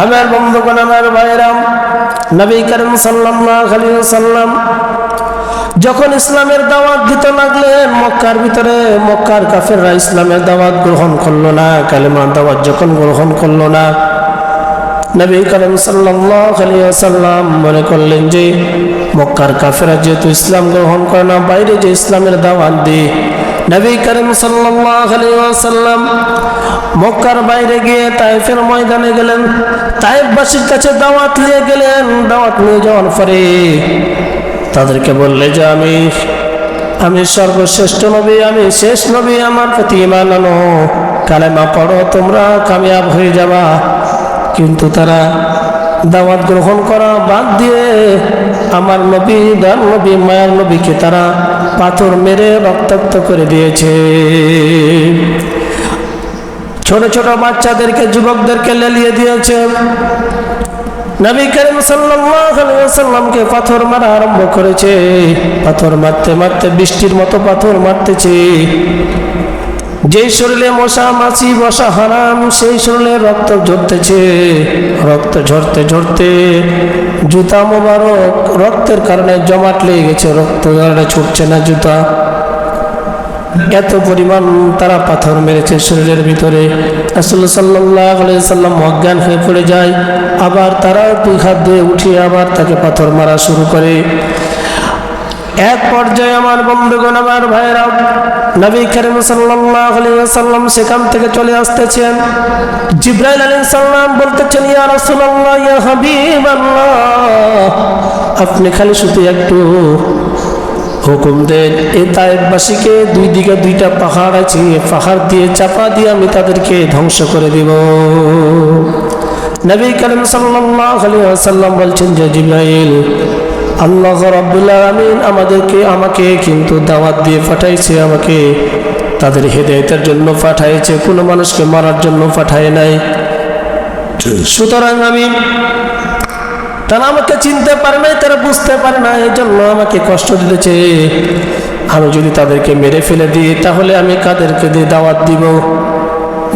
আমার বন্ধুগণ, আমার ভাইরাম নবী করিম সাল্লাল্লাহু আলাইহি সাল্লাম যখন ইসলামের দাওয়াত দিতে লাগলেন, মক্কার ভিতরে মক্কার কাফেররা ইসলামের দাওয়াত গ্রহণ করল না, কালেমার দাওয়াত যখন গ্রহণ করল না, নবী করিম সাল্লাম মনে করলেন যে, মক্কার কাফেররা যেহেতু ইসলাম গ্রহণ করে না, বাইরে যে ইসলামের দাওয়াত দিই নবী করিম সাল্লাম মক্কার বাইরে গিয়ে তাইফের ময়দানে গেলেন। তাইফবাসীর কাছে দাওয়াত নিয়ে গেলেন। দাওয়াত নিয়ে যাওয়ার পরে তাদেরকে বললে যে, আমি আমি সর্বশ্রেষ্ঠ নবী, আমি শেষ নবী, আমার প্রতি ইমান আনো। কালেমা পড়ো, তোমরা কামিয়াব হয়ে যাবা। কিন্তু তারা দাওয়াত গ্রহণ করা বাদ দিয়ে আমার নবী দার নবী, মায়ার নবীকে তারা পাথর মেরে রক্তাক্ত করে দিয়েছে। ছোট ছোট বাচ্চাদেরকে, যুবকদেরকে লেলিয়ে দিয়েছে। নবী করিম সাল্লামকে পাথর মারা আরম্ভ করেছে। পাথর মারতে মারতে বৃষ্টির মতো পাথর মারতেছে। যেই শরীরে মশা, মাছি বসা হারাম, সেই শরীরে রক্ত ঝরতেছে। রক্ত ঝরতে ঝরতে জুতা মোবারক রক্তের কারণে জমাট লেগে গেছে রক্ত কারণে ছুটছে না জুতা। এত পরিমাণ তারা পাথর মেরেছে শরীরের ভিতরে। সাল্লাম অজ্ঞান হয়ে পড়ে যায়। আবার তারা দুই হাত দিয়ে উঠিয়ে আবার তাকে পাথর মারা শুরু করে। এক পর্যায়ে আমার বন্ধুগণ, আমার ভাইরা নবী করিম ওয়াসাল্লাম সেখান থেকে চলে আসতেছেন। জিব্রাইল আলাইহিস সালাম বলতেছেন, ইয়া আপনি খালি শুধু একটু হুকুম দেন। এই তাইবাসীকে দুই দিকে দুইটা পাহাড় আছে পাহাড় দিয়ে চাপা দিয়ে আমি তাদেরকে ধ্বংস করে দিব। নবী করিম সাল্লাল্লাহু আলাইহি ওয়াসাল্লাম বলছেন, যে জিব্রাইল আল্লাহ রাব্বুল আলামিন আমাদেরকে আমাকে কিন্তু দাওয়াত দিয়ে পাঠাইছে আমাকে তাদের হেদায়েতের জন্য পাঠাইছে কোনো মানুষকে মারার জন্য পাঠায় নাই। সুতরাং আমি তারা আমাকে চিনতে পারে নাই তারা বুঝতে পারে না এই জন্য আমাকে কষ্ট দিতেছে। আমি যদি তাদেরকে মেরে ফেলে দিই তাহলে আমি কাদেরকে দিয়ে দাওয়াত দিব?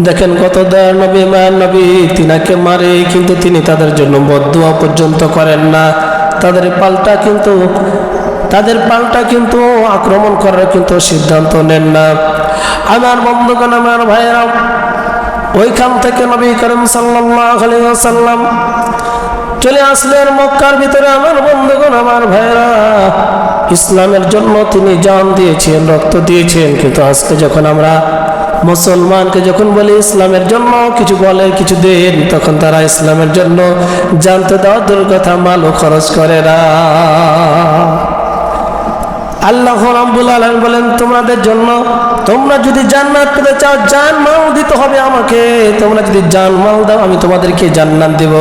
দেখেন কত দয়ার নবী মায়ের নবী তিনাকে মারে কিন্তু তিনি তাদের জন্য বদুয়া পর্যন্ত করেন না। তাদের পাল্টা কিন্তু, তাদের পাল্টা কিন্তু আক্রমণ করার কিন্তু সিদ্ধান্ত নেন না। আমার বন্ধুগণ, আমার ভাইয়েরা, ওইখান থেকে নবী করিম সাল্লাম চলে আসলেন মক্কার ভিতরে। আমার বন্ধুগণ, আমার ভাইরা ইসলামের জন্য তিনি জান দিয়েছেন, রক্ত দিয়েছেন। কিন্তু আজকে যখন আমরা মুসলমানকে যখন বলি ইসলামের জন্য কিছু বলে, কিছু দেন, তখন তারা ইসলামের জন্য জানতে দেওয়ার দুর্গথা মালও খরচ করে না। আল্লাহ রাব্বুল আলামিন বলেন, তোমাদের জন্য, তোমরা যদি জান্নাত পেতে চাও, জান মাল দিতে হবে আমাকে। তোমরা যদি জান মাল দাও, আমি তোমাদেরকে জান্নাত দেব।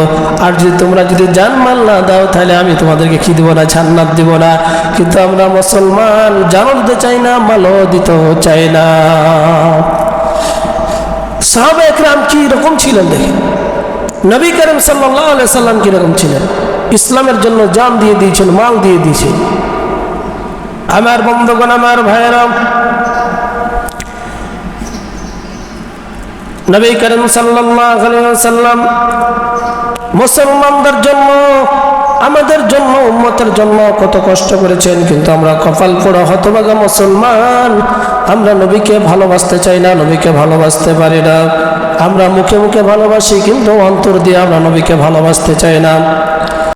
আর যদি তোমরা যদি জান মাল না দাও, তাহলে আমি তোমাদেরকে কি দেবো না? জান্নাত দেব না। কিন্তু আমরা মুসলমান জানও দিতে চাই না, মালও দিতেও চাই না। সাহাবা একরাম কি রকম ছিলেন দেখে নবী করিম সাল্লাহ সাল্লাম কীরকম ছিলেন? ইসলামের জন্য জান দিয়ে দিয়েছেন, মাল দিয়ে দিয়েছেন। আমার বন্ধুগণ, আমার ভাইয়েরা, নবী করিম সাল্লাম মুসলমানদের জন্য, আমাদের জন্য, উম্মতের জন্য কত কষ্ট করেছেন, কিন্তু আমরা কপাল পোড়া হতভাগা মুসলমান। আমরা নবীকে ভালোবাসতে চাই না, নবীকে ভালোবাসতে পারি না। আমরা মুখে মুখে ভালোবাসি, কিন্তু অন্তর দিয়ে আমরা নবীকে ভালোবাসতে চাই না।